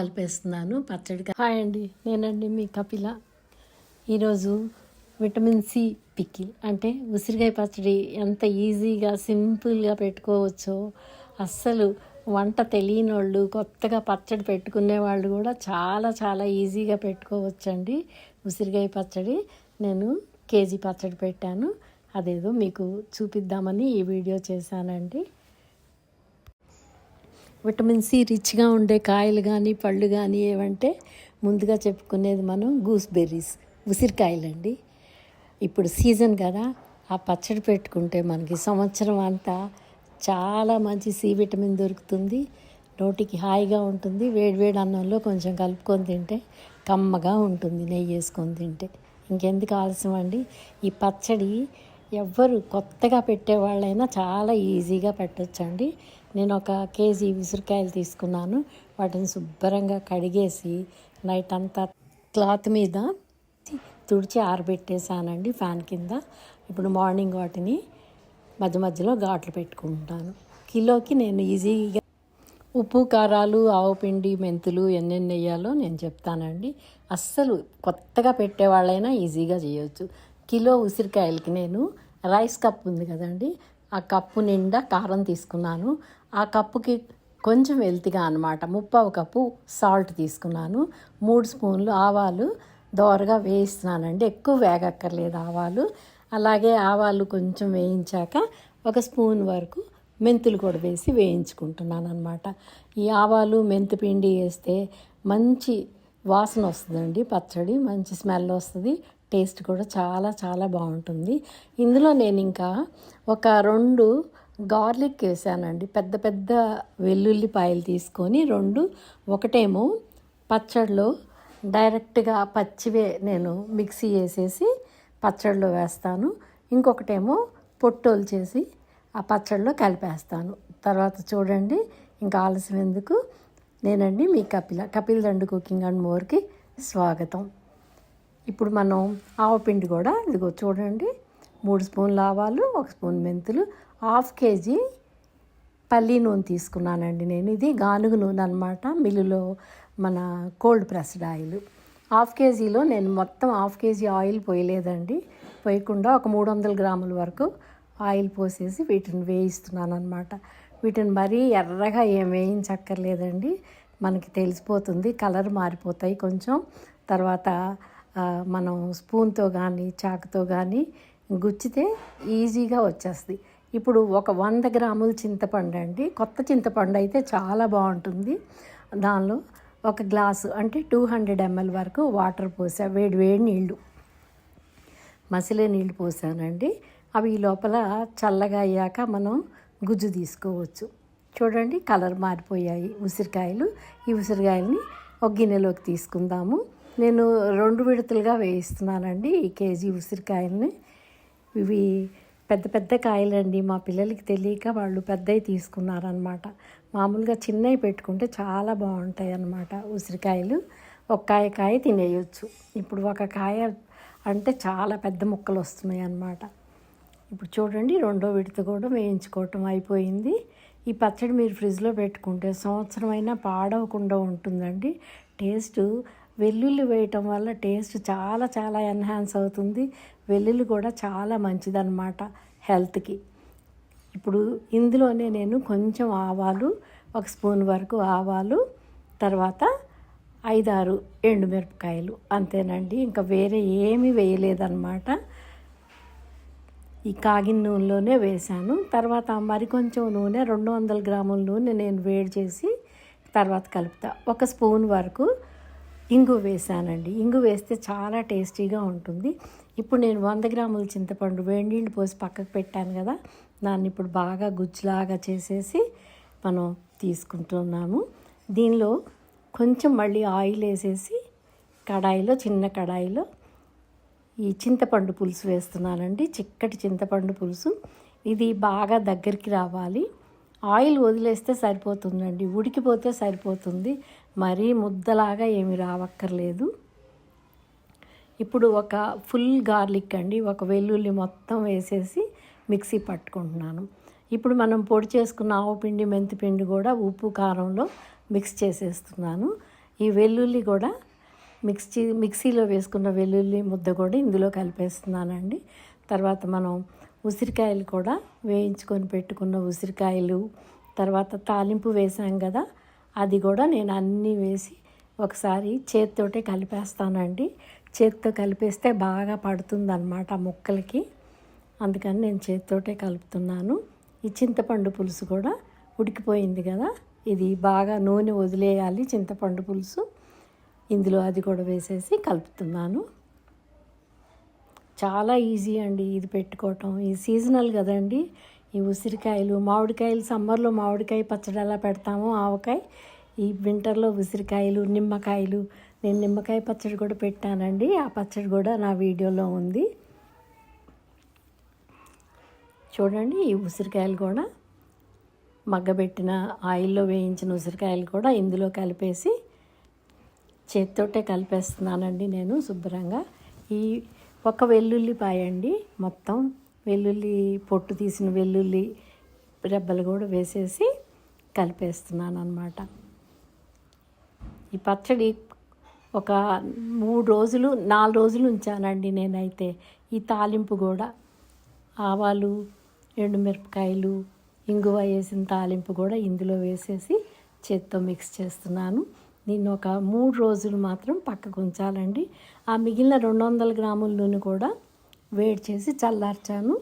కలిపేస్తున్నాను పచ్చడి హాయ్ అండి నేనండి మీ కపిల. ఈరోజు విటమిన్ సి పిక్కిల్. అంటే ఉసిరికాయ పచ్చడి ఎంత ఈజీగా సింపుల్గా పెట్టుకోవచ్చో అస్సలు వంట తెలియని వాళ్ళు కొత్తగా పచ్చడి పెట్టుకునే వాళ్ళు కూడా చాలా చాలా ఈజీగా పెట్టుకోవచ్చండి ఉసిరికాయ పచ్చడి. నేను కేజీ పచ్చడి పెట్టాను. అదేదో మీకు చూపిద్దామని ఈ వీడియో చేశానండి. విటమిన్ సి రిచ్గా ఉండే కాయలు కానీ పళ్ళు కానీ ఏవంటే ముందుగా చెప్పుకునేది మనం గూస్బెర్రీస్ ఉసిరికాయలండి. ఇప్పుడు సీజన్ కదా ఆ పచ్చడి పెట్టుకుంటే మనకి సంవత్సరం అంతా చాలా మంచి సి విటమిన్ దొరుకుతుంది. నోటికి హాయిగా ఉంటుంది. వేడివేడి అన్నంలో కొంచెం కలుపుకొని తింటే కమ్మగా ఉంటుంది నెయ్యి వేసుకొని తింటే. ఇంకెందుకు ఆలస్యం అండి? ఈ పచ్చడి ఎవ్వరు కొత్తగా పెట్టేవాళ్ళైనా చాలా ఈజీగా పెట్టొచ్చండి. నేను ఒక కేజీ ఉసిరికాయలు తీసుకున్నాను. వాటిని శుభ్రంగా కడిగేసి నైట్ అంతా క్లాత్ మీద తుడిచి ఆరబెట్టేసానండి ఫ్యాన్ కింద. ఇప్పుడు మార్నింగ్ వాటిని మధ్య మధ్యలో ఘాట్లు పెట్టుకుంటాను. కిలోకి నేను ఈజీగా ఉప్పు కారాలు ఆవుపిండి మెంతులు ఎన్నెన్ని వేయాలో నేను చెప్తానండి. అస్సలు కొత్తగా పెట్టేవాళ్ళైనా ఈజీగా చేయొచ్చు. కిలో ఉసిరికాయలకి నేను రైస్ కప్ ఉంది కదండి. ఆ కప్పు నిండా కారం తీసుకున్నాను. ఆ కప్పుకి కొంచెం వెల్తిగా అనమాట ముప్పావు కప్పు సాల్ట్ తీసుకున్నాను. మూడు స్పూన్లు ఆవాలు దోరగా వేయిస్తున్నానండి. ఎక్కువ వేగక్కర్లేదు ఆవాలు. అలాగే ఆవాలు కొంచెం వేయించాక ఒక స్పూన్ వరకు మెంతులు కూడా వేసి వేయించుకుంటున్నాను అనమాట ఈ ఆవాలు మెంతి పిండి వేస్తే మంచి వాసన వస్తుందండి. పచ్చడి మంచి స్మెల్ వస్తుంది. టేస్ట్ కూడా చాలా చాలా బాగుంటుంది. ఇందులో నేను ఇంకా ఒక రెండు గార్లిక్ వేసానండి. పెద్ద పెద్ద వెల్లుల్లిపాయలు తీసుకొని రెండు ఒకటేమో పచ్చడిలో డైరెక్ట్గా పచ్చివే నేను మిక్సీ వేసేసి పచ్చడిలో వేస్తాను. ఇంకొకటేమో పొట్టోలు చేసి ఆ పచ్చడిలో కలిపేస్తాను. తర్వాత చూడండి ఇంకా ఆలస్యం ఎందుకు? నేనండి మీ కపిల కపిల్ దండు కుకింగ్ అండ్ మోర్కి స్వాగతం. ఇప్పుడు మనం ఆవపిండి కూడా ఇదిగో చూడండి మూడు స్పూన్లు ఆవాలు ఒక స్పూన్ మెంతులు హాఫ్ కేజీ పల్లి నూనె తీసుకున్నానండి నేను. ఇది గానుగ నూనె అనమాట మిల్లులో మన కోల్డ్ ప్రెస్డ్ ఆయిల్. హాఫ్ కేజీలో నేను మొత్తం హాఫ్ కేజీ ఆయిల్ పోయలేదండి. పోయకుండా ఒక మూడు వందల గ్రాముల వరకు ఆయిల్ పోసేసి వీటిని వేయిస్తున్నాను అనమాట వీటిని మరీ ఎర్రగా ఏం వేయించక్కర్లేదండి. మనకి తెలిసిపోతుంది కలర్ మారిపోతాయి కొంచెం. తర్వాత మనం స్పూన్తో కానీ చాకుతో కానీ గుచ్చితే ఈజీగా వచ్చేస్తుంది. ఇప్పుడు ఒక వంద గ్రాముల చింతపండు అండి. కొత్త చింతపండు అయితే చాలా బాగుంటుంది. దానిలో ఒక గ్లాసు అంటే టూ హండ్రెడ్ ఎంఎల్ వరకు వాటర్ పోసా వేడి వేడి నీళ్ళు మసిలే నీళ్ళు పోసానండి. అవి లోపల చల్లగా అయ్యాక మనం గుజ్జు తీసుకోవచ్చు. చూడండి కలర్ మారిపోయాయి ఉసిరికాయలు. ఈ ఉసిరికాయలని ఒక గిన్నెలోకి తీసుకుందాము. నేను రెండు విడతలుగా వేయిస్తున్నానండి ఈ కేజీ ఉసిరికాయలని. ఇవి పెద్ద పెద్ద కాయలండి. మా పిల్లలకి తెలియక వాళ్ళు పెద్దవి తీసుకున్నారనమాట మామూలుగా చిన్నవి పెట్టుకుంటే చాలా బాగుంటాయి అన్నమాట ఉసిరికాయలు. ఒక కాయ కాయ తినేయచ్చు. ఇప్పుడు ఒక కాయ అంటే చాలా పెద్ద ముక్కలు వస్తున్నాయి అన్నమాట ఇప్పుడు చూడండి రెండో విడత కూడా వేయించుకోవటం అయిపోయింది. ఈ పచ్చడి మీరు ఫ్రిడ్జ్లో పెట్టుకుంటే సంవత్సరమైనా పాడవకుండా ఉంటుందండి. టేస్ట్ వెల్లుల్లి వేయటం వల్ల టేస్ట్ చాలా చాలా ఎన్హాన్స్ అవుతుంది. వెల్లుల్లి కూడా చాలా మంచిదన్నమాట హెల్త్కి. ఇప్పుడు ఇందులోనే నేను కొంచెం ఆవాలు ఒక స్పూన్ వరకు ఆవాలు తర్వాత ఐదారు ఎండుమిరపకాయలు అంతేనండి. ఇంకా వేరే ఏమీ వేయలేదన్నమాట. ఈ కాగిన నూనెలోనే వేశాను. తర్వాత మరి కొంచెం నూనె రెండు వందల గ్రాముల నూనె నేను వేడి చేసి తర్వాత కలుపుతా. ఒక స్పూన్ వరకు ఇంగు వేసానండి. ఇంగు వేస్తే చాలా టేస్టీగా ఉంటుంది. ఇప్పుడు నేను వంద గ్రాముల చింతపండు వేడి నీళ్ళు పోసి పక్కకు పెట్టాను కదా దాన్ని ఇప్పుడు బాగా గుజ్జులాగా చేసేసి మనం తీసుకుంటున్నాము. దీనిలో కొంచెం మళ్ళీ ఆయిల్ వేసేసి కడాయిలో చిన్న కడాయిలో ఈ చింతపండు పులుసు వేస్తున్నానండి. చిక్కటి చింతపండు పులుసు. ఇది బాగా దగ్గరికి రావాలి. ఆయిల్ వదిలేస్తే సరిపోతుందండి. ఉడికిపోతే సరిపోతుంది. మరీ ముద్దలాగా ఏమి రావక్కర్లేదు. ఇప్పుడు ఒక ఫుల్ గార్లిక్ అండి ఒక వెల్లుల్లి మొత్తం వేసేసి మిక్సీ పట్టుకుంటున్నాను. ఇప్పుడు మనం పొడి చేసుకున్న ఆవు పిండి మెంతిపిండి కూడా ఉప్పు కారంలో మిక్స్ చేసేస్తున్నాను. ఈ వెల్లుల్లి కూడా మిక్సీ మిక్సీలో వేసుకున్న వెల్లుల్లి ముద్ద కూడా ఇందులో కలిపేస్తున్నానండి. తర్వాత మనం ఉసిరికాయలు కూడా వేయించుకొని పెట్టుకున్న ఉసిరికాయలు తర్వాత తాలింపు వేసాం కదా అది కూడా నేను అన్నీ వేసి ఒకసారి చేత్తోటే కలిపేస్తానండి. చేత్తో కలిపేస్తే బాగా పడుతుంది అనమాట ముక్కలకి. అందుకని నేను చేత్తోటే కలుపుతున్నాను. ఈ చింతపండు పులుసు కూడా ఉడికిపోయింది కదా ఇది బాగా నూనె వదిలేయాలి చింతపండు పులుసు. ఇందులో అది కూడా వేసేసి కలుపుతున్నాను. చాలా ఈజీ అండి ఇది పెట్టుకోవటం. ఈ సీజనల్ కదండి. ఈ ఉసిరికాయలు మామిడికాయలు సమ్మర్లో మామిడికాయ పచ్చడి అలా పెడతాము ఆవకాయ ఈ వింటర్లో ఉసిరికాయలు నిమ్మకాయలు నేను నిమ్మకాయ పచ్చడి కూడా పెట్టానండి. ఆ పచ్చడి కూడా నా వీడియోలో ఉంది. చూడండి ఈ ఉసిరికాయలు కూడా మగ్గబెట్టిన ఆయిల్లో వేయించిన ఉసిరికాయలు కూడా ఇందులో కలిపేసి చేత్తోటే కలిపేస్తున్నానండి నేను శుభ్రంగా. ఈ ఒక వెల్లుల్లిపాయ అండి మొత్తం వెల్లుల్లి పొట్టు తీసిన వెల్లుల్లి రెబ్బలు కూడా వేసేసి కలిపేస్తున్నాను అనమాట ఈ పచ్చడి ఒక మూడు రోజులు నాలుగు రోజులు ఉంచానండి నేనైతే. ఈ తాలింపు కూడా ఆవాలు ఎండుమిరపకాయలు ఇంగువ వేసిన తాలింపు కూడా ఇందులో వేసేసి చేత్తో మిక్స్ చేస్తున్నాను. దీన్ని ఒక మూడు రోజులు మాత్రం పక్కకు ఉంచాలండి. ఆ మిగిలిన రెండు వందల గ్రాముల నూనె కూడా వేడి చేసి చల్లార్చాను.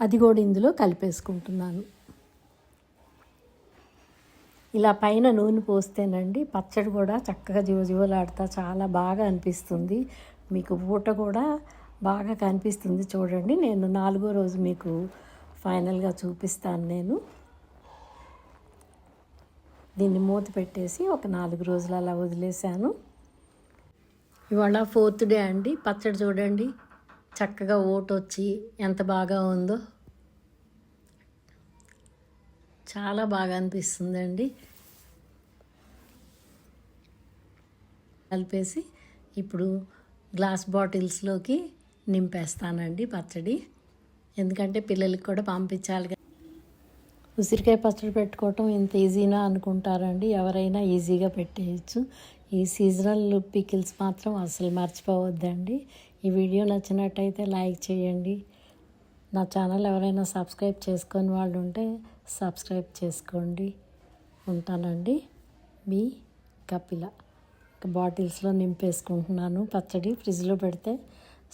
అది కూడా ఇందులో కలిపేసుకుంటున్నాను. ఇలా పైన నూనె పోస్తేనండి పచ్చడి కూడా చక్కగా జీవజీవలాడుతా చాలా బాగా అనిపిస్తుంది. మీకు ఊట కూడా బాగా కనిపిస్తుంది చూడండి. నేను నాలుగో రోజు మీకు ఫైనల్గా చూపిస్తాను నేను. దీన్ని మూత పెట్టేసి ఒక నాలుగు రోజులు అలా వదిలేశాను. ఇవాళ ఫోర్త్ డే అండి. పచ్చడి చూడండి. చక్కగా ఓటు వచ్చి ఎంత బాగా ఉందో చాలా బాగా అనిపిస్తుందండి. కలిపేసి ఇప్పుడు గ్లాస్ బాటిల్స్లోకి నింపేస్తానండి పచ్చడి. ఎందుకంటే పిల్లలకి కూడా పంపించాలి కదా. ఉసిరికాయ పచ్చడి పెట్టుకోవటం ఇంత ఈజీనా అనుకుంటారండి. ఎవరైనా ఈజీగా పెట్టేయచ్చు. ఈ సీజనల్ పికిల్స్ మాత్రం అసలు మర్చిపోవద్దండి. ఈ వీడియో నచ్చినట్టయితే లైక్ చేయండి. నా ఛానల్ ఎవరైనా సబ్స్క్రైబ్ చేసుకొని వాళ్ళు ఉంటే సబ్స్క్రైబ్ చేసుకోండి. ఉంటానండి. మీ కపిల. బాటిల్స్లో నింపేసుకుంటున్నాను. పచ్చడి ఫ్రిడ్జ్లో పెడితే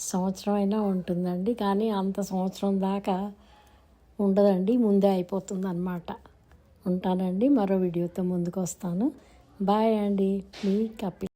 సంవత్సరం అయినా ఉంటుందండి. కానీ అంత సంవత్సరం దాకా ఉండదండి. ముందే అయిపోతుంది అనమాట ఉంటానండి. మరో వీడియోతో ముందుకు వస్తాను బాయ్ అండి మీ కపిల్